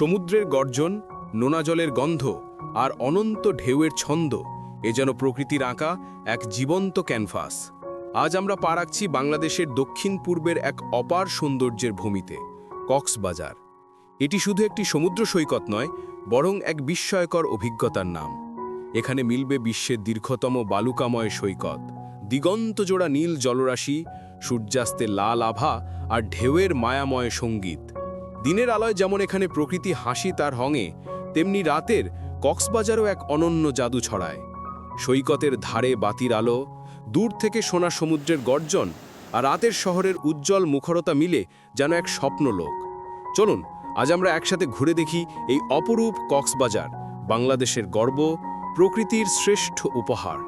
সমুদ্রের গর্জন, নোনা জলের গন্ধ আর অনন্ত ঢেউয়ের ছন্দ এ যেন প্রকৃতির আঁকা এক জীবন্ত ক্যানভাস। আজ আমরা পা রাখছি বাংলাদেশের দক্ষিণ পূর্বের এক অপার সৌন্দর্যের ভূমিতে, কক্সবাজার। এটি শুধু একটি সমুদ্র সৈকত নয়, বরং এক বিস্ময়কর অভিজ্ঞতার নাম। এখানে মিলবে বিশ্বের দীর্ঘতম বালুকাময় সৈকত দিগন্তজোড়া নীল জলরাশি, সূর্যাস্তের লাল আভা আর ঢেউয়ের মায়াময় সংগীত। দিনের আলোয় যেমন এখানে প্রকৃতি হাসি তার হঙে, তেমনি রাতের কক্সবাজারও এক অনন্য জাদু ছড়ায়। সৈকতের ধারে বাতির আলো, দূর থেকে সোনা সমুদ্রের গর্জন আর রাতের শহরের উজ্জ্বল মুখরতা মিলে যেন এক স্বপ্নলোক। চলুন, আজ আমরা একসাথে ঘুরে দেখি এই অপরূপ কক্সবাজার, বাংলাদেশের গর্ব, প্রকৃতির শ্রেষ্ঠ উপহার।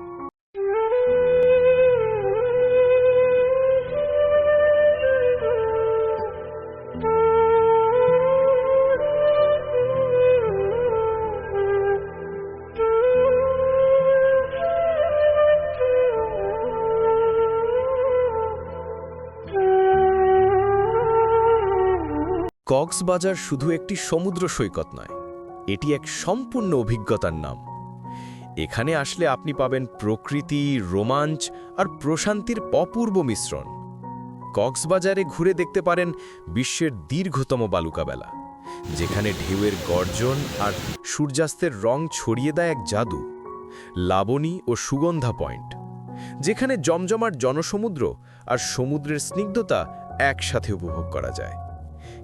কক্সবাজার শুধু একটি সমুদ্র সৈকত নয়, এটি এক সম্পূর্ণ অভিজ্ঞতার নাম। এখানে আসলে আপনি পাবেন প্রকৃতি, রোমাঞ্চ আর প্রশান্তির অপূর্ব মিশ্রণ। কক্সবাজারে ঘুরে দেখতে পারেন বিশ্বের দীর্ঘতম বালুকাবেলা, যেখানে ঢেউয়ের গর্জন আর সূর্যাস্তের রং ছড়িয়ে দেয় এক জাদু, লাবণী ও সুগন্ধা পয়েন্ট, যেখানে জমজমাট জনসমুদ্র আর সমুদ্রের স্নিগ্ধতা একসাথে উপভোগ করা যায়।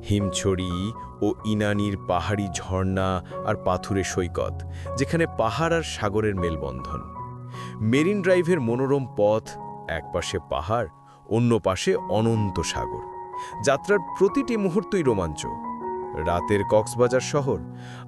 হিমছড়ি ও ইনানির পাহাড়ি ঝর্ণা আর পাথুরে সৈকত, যেখানে পাহাড় আর সাগরের মেলবন্ধন। মেরিন ড্রাইভের মনোরম পথ একপাশে পাহাড়, অন্য পাশে অনন্ত সাগর। যাত্রার প্রতিটি মুহূর্তই রোমাঞ্চ। রাতের কক্সবাজার শহর,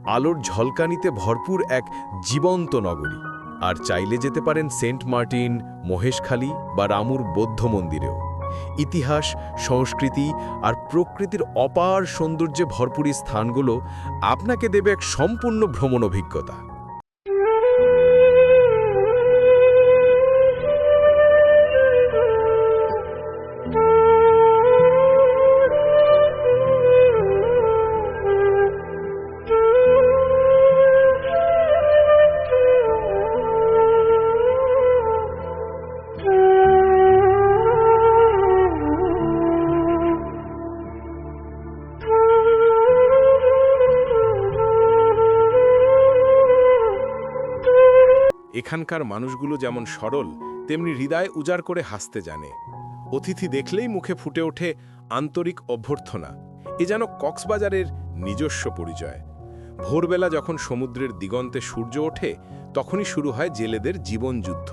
আলোর ঝলকানিতে ভরপুর এক জীবন্ত নগরী। আর চাইলে যেতে পারেন সেন্ট মার্টিন, মহেশখালী বা রামুর বৌদ্ধ মন্দিরেও। ইতিহাস সংস্কৃতি আর প্রকৃতির অপার সৌন্দর্যে ভরপুর স্থানগুলো আপনাকে দেবে এক সম্পূর্ণ ভ্রমণ অভিজ্ঞতা। এখানকার মানুষগুলো যেমন সরল, তেমনি হৃদয় উজাড় করে হাসতে জানে। অতিথি দেখলেই মুখে ফুটে ওঠে আন্তরিক অভ্যর্থনা। এ যেন কক্সবাজারের নিজস্ব পরিচয়। ভোরবেলা যখন সমুদ্রের দিগন্তে সূর্য ওঠে, তখনই শুরু হয় জেলেদের জীবনযুদ্ধ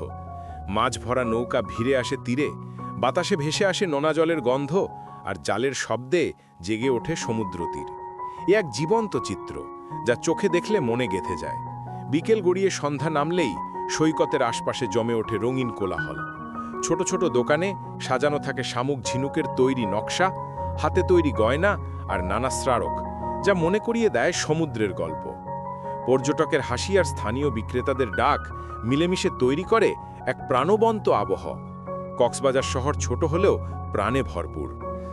মাছ ভরা নৌকা ভিড়ে আসে তীরে, বাতাসে ভেসে আসে নোনা জলের গন্ধ, আর জালের শব্দে জেগে ওঠে সমুদ্র তীর। এ এক জীবন্ত চিত্র, যা চোখে দেখলে মনে গেথে যায়। বিকেল গড়িয়ে সন্ধ্যা নামলেই সৈকতের আশপাশে জমে ওঠে রঙিন কোলাহল। ছোট ছোট দোকানে সাজানো থাকে শামুক ঝিনুকের তৈরি নকশা, হাতে তৈরি গয়না আর নানা স্মারক, যা মনে করিয়ে দেয় সমুদ্রের গল্প। পর্যটকের হাসি আর স্থানীয় বিক্রেতাদের ডাক মিলেমিশে তৈরি করে এক প্রাণবন্ত আবহ। কক্সবাজার শহর ছোট হলেও প্রাণে ভরপুর।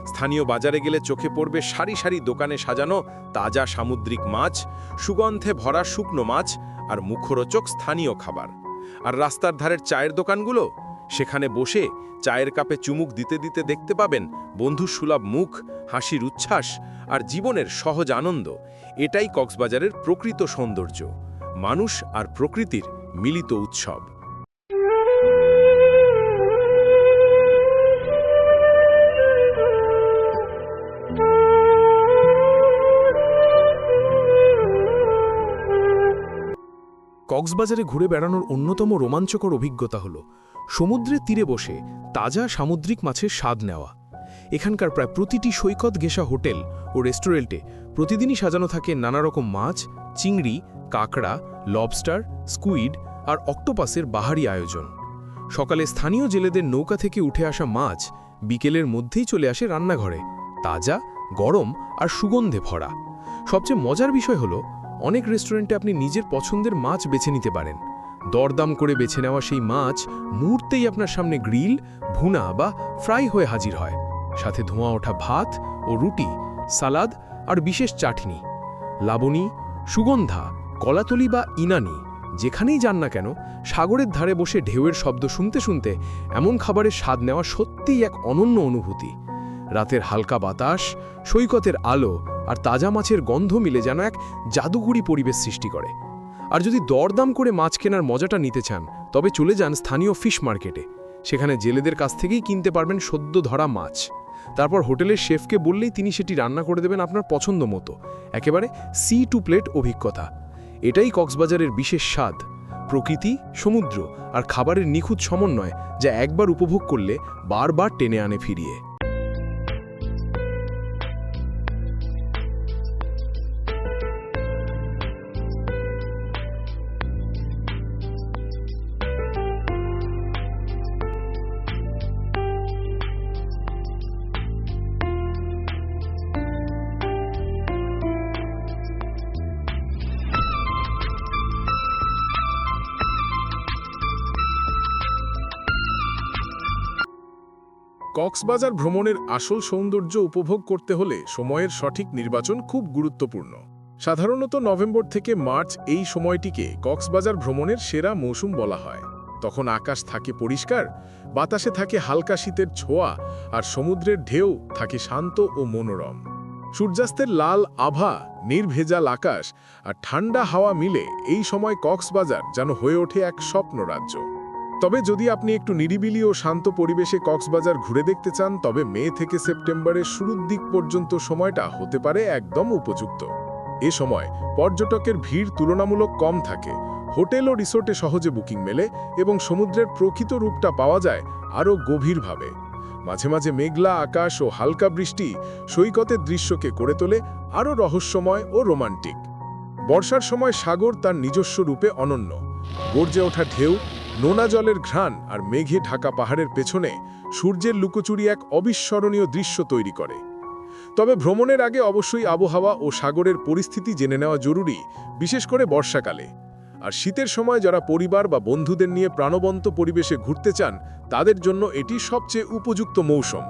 স্থানীয় বাজারে গেলে চোখে পড়বে সারি সারি দোকানে সাজানো তাজা সামুদ্রিক মাছ, সুগন্ধে ভরা শুকনো মাছ আর মুখরোচক স্থানীয় খাবার। আর রাস্তার ধারের চায়ের দোকানগুলো? সেখানে বসে চায়ের কাপে চুমুক দিতে দিতে দেখতে পাবেন বন্ধু সুলভ মুখ, হাসির উচ্ছ্বাস আর জীবনের সহজ আনন্দ। এটাই কক্সবাজারের প্রকৃত সৌন্দর্য। মানুষ আর প্রকৃতির মিলিত উৎসব। কক্সবাজারে ঘুরে বেড়ানোর অন্যতম রোমাঞ্চকর অভিজ্ঞতা হল, সমুদ্রের তীরে বসে তাজা সামুদ্রিক মাছের স্বাদ নেওয়া। এখানকার প্রায় প্রতিটি সৈকত ঘেঁষা হোটেল ও রেস্টুরেন্টে প্রতিদিনই সাজানো থাকে নানা রকম মাছ, চিংড়ি, কাঁকড়া, লবস্টার, স্কুইড আর অক্টোপাসের বাহারি আয়োজন। সকালে স্থানীয় জেলেদের নৌকা থেকে উঠে আসা মাছ বিকেলের মধ্যেই চলে আসে রান্নাঘরে, তাজা, গরম আর সুগন্ধে ভরা। সবচেয়ে মজার বিষয় হলো অনেক রেস্টুরেন্টে আপনি নিজের পছন্দের মাছ বেছে নিতে পারেন। দরদাম করে বেছে নেওয়া সেই মাছ মুহূর্তেই আপনার সামনে গ্রিল ভুনা বা ফ্রাই হয়ে হাজির হয়। সাথে ধোঁয়া ওঠা ভাত ও রুটি, সালাদ আর বিশেষ চাটনি। লাবণী, সুগন্ধা, কলাতলি বা ইনানি, যেখানেই যান না কেন, সাগরের ধারে বসে ঢেউয়ের শব্দ শুনতে শুনতে এমন খাবারের স্বাদ নেওয়া সত্যিই এক অনন্য অনুভূতি। রাতের হালকা বাতাস, সৈকতের আলো আর তাজা মাছের গন্ধ মিলে যেন এক জাদুঘুরি পরিবেশ সৃষ্টি করে। আর যদি দরদাম করে মাছ কেনার মজাটা নিতে চান, তবে চলে যান স্থানীয় ফিশ মার্কেটে। সেখানে জেলেদের কাছ থেকেই কিনতে পারবেন সদ্য ধরা মাছ। তারপর হোটেলের শেফকে বললেই তিনি সেটি রান্না করে দেবেন আপনার পছন্দ মতো। একেবারে সি টু প্লেট অভিজ্ঞতা। এটাই কক্সবাজারের বিশেষ স্বাদ। প্রকৃতি, সমুদ্র আর খাবারের নিখুঁত সমন্বয় যা একবার উপভোগ করলে বারবার টেনে আনে ফিরিয়ে। কক্সবাজার ভ্রমণের আসল সৌন্দর্য উপভোগ করতে হলে সময়ের সঠিক নির্বাচন খুব গুরুত্বপূর্ণ। সাধারণত নভেম্বর থেকে মার্চ এই সময়টিকে কক্সবাজার ভ্রমণের সেরা মৌসুম বলা হয়। তখন আকাশ থাকে পরিষ্কার, বাতাসে থাকে হালকা শীতের ছোঁয়া আর সমুদ্রের ঢেউ থাকে শান্ত ও মনোরম। সূর্যাস্তের লাল আভা, নির্ভেজাল আকাশ আর ঠান্ডা হাওয়া মিলে এই সময় কক্সবাজার যেন হয়ে ওঠে এক স্বপ্ন রাজ্য তবে যদি আপনি একটু নিরিবিলি ও শান্ত পরিবেশে কক্সবাজার ঘুরে দেখতে চান, তবে মে থেকে সেপ্টেম্বরের শুরুর দিক পর্যন্ত সময়টা হতে পারে একদম উপযুক্ত। এ সময় পর্যটকের ভিড় তুলনামূলক কম থাকে। হোটেল ও রিসোর্টে সহজে বুকিং মেলে এবং সমুদ্রের প্রকৃত রূপটা পাওয়া যায় আরও গভীরভাবে। মাঝে মাঝে মেঘলা আকাশ ও হালকা বৃষ্টি সৈকতের দৃশ্যকে করে তোলে আরও রহস্যময় ও রোমান্টিক। বর্ষার সময় সাগর তার নিজস্ব রূপে অনন্য। গর্জে ওঠা ঢেউ নোনা জলের ঘ্রাণ আর মেঘে ঢাকা পাহাড়ের পেছনে সূর্যের লুকোচুরি এক অবিস্মরণীয় দৃশ্য তৈরি করে। তবে ভ্রমণের আগে অবশ্যই আবহাওয়া ও সাগরের পরিস্থিতি জেনে নেওয়া জরুরি, বিশেষ করে বর্ষাকালে। আর শীতের সময় যারা পরিবার বা বন্ধুদের নিয়ে প্রাণবন্ত পরিবেশে ঘুরতে চান, তাদের জন্য এটি সবচেয়ে উপযুক্ত মৌসুম।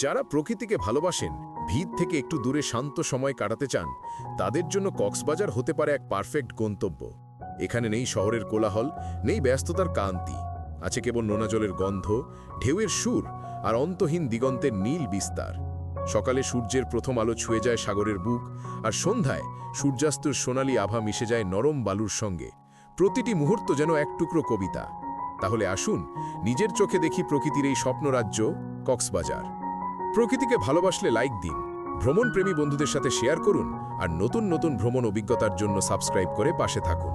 যারা প্রকৃতিকে ভালোবাসেন ভিড় থেকে একটু দূরে শান্ত সময় কাটাতে চান, তাদের জন্য কক্সবাজার হতে পারে এক পারফেক্ট গন্তব্য। এখানে নেই শহরের কোলাহল, নেই ব্যস্ততার কান্তি আছে কেবল নোনা জলের গন্ধ, ঢেউয়ের সুর আর অন্তহীন দিগন্তের নীল বিস্তার। সকালে সূর্যের প্রথম আলো ছুঁয়ে যায় সাগরের বুক আর সন্ধ্যায় সূর্যাস্তর সোনালি আভা মিশে যায় নরম বালুর সঙ্গে। প্রতিটি মুহূর্ত যেন এক টুকরো কবিতা। তাহলে আসুন, নিজের চোখে দেখি প্রকৃতির এই স্বপ্নরাজ্য কক্সবাজার। প্রকৃতিকে ভালোবাসলে লাইক দিন, ভ্রমণপ্রেমী বন্ধুদের সাথে শেয়ার করুন, আর নতুন নতুন ভ্রমণ অভিজ্ঞতার জন্য সাবস্ক্রাইব করে পাশে থাকুন।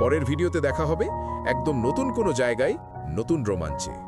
পরের ভিডিওতে দেখা হবে একদম নতুন কোনো জায়গায় নতুন রোমাঞ্চে।